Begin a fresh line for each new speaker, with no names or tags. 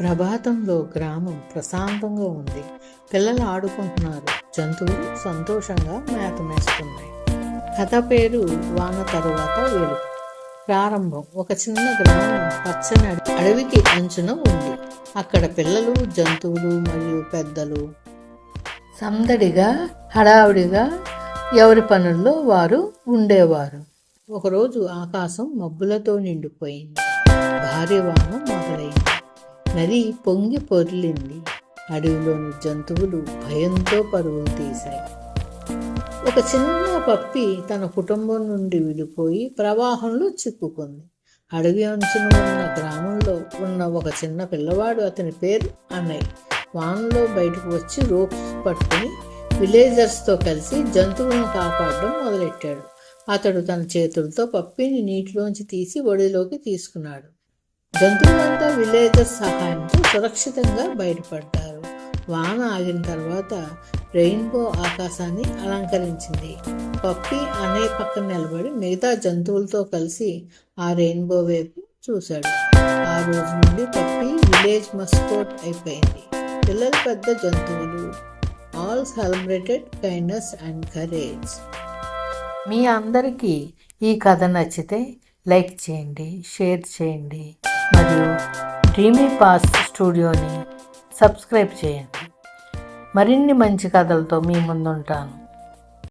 ప్రభాతంలో గ్రామం ప్రశాంతంగా ఉంది. పిల్లలు ఆడుకుంటున్నారు. జంతువులు సంతోషంగా మేత మేస్తున్నాయి కథ పేరు వాన తరువాత వెలుగు. ప్రారంభం. ఒక చిన్న గ్రామం పచ్చని అడవికి అంచున ఉంది. అక్కడ పిల్లలు జంతువులు మరియు పెద్దలు సందడిగా హడావుడిగా ఎవరి పనుల్లో వారు ఉండేవారు. ఒకరోజు ఆకాశం మబ్బులతో నిండిపోయింది. భారీ వాన మొదలైంది. నది పొంగి పొర్లింది. అడవిలోని జంతువులు భయంతో పరుగులు తీశాయి. ఒక చిన్న పప్పి తన కుటుంబం నుండి విడిపోయి ప్రవాహంలో చిక్కుకుంది. అడవి అంచున ఉన్న గ్రామంలో ఉన్న ఒక చిన్న పిల్లవాడు అతని పేరు అన్నయ్య వానలో బయటకు వచ్చి రోప్స్ పట్టుకుని విలేజర్స్తో కలిసి జంతువులను కాపాడడం మొదలెట్టాడు. అతడు తన చేతులతో పప్పిని నీటిలోంచి తీసి ఒడిలోకి తీసుకున్నాడు. జంతువులంతా విలేజర్స్ సహాయంతో సురక్షితంగా బయటపడ్డారు వాన ఆగిన తర్వాత రెయిన్బో ఆకాశాన్ని అలంకరించింది. పప్పి అనే పక్కన నిలబడి మిగతా జంతువులతో కలిసి ఆ రెయిన్బో వైపు చూశాడు. ఆ రోజు నుండి పప్పి విలేజ్ మస్కోట్ అయిపోయింది. పిల్లలు పెద్ద జంతువులు. All celebrated kindness and courage. మీ అందరికీ ఈ కథ నచ్చితే లైక్ చేయండి షేర్ చేయండి. మరియు డ్రీమీ పాస్ స్టూడియోని సబ్స్క్రైబ్ చేయండి. మరిన్ని మంచి కథలతో మీ ముందుంటాను.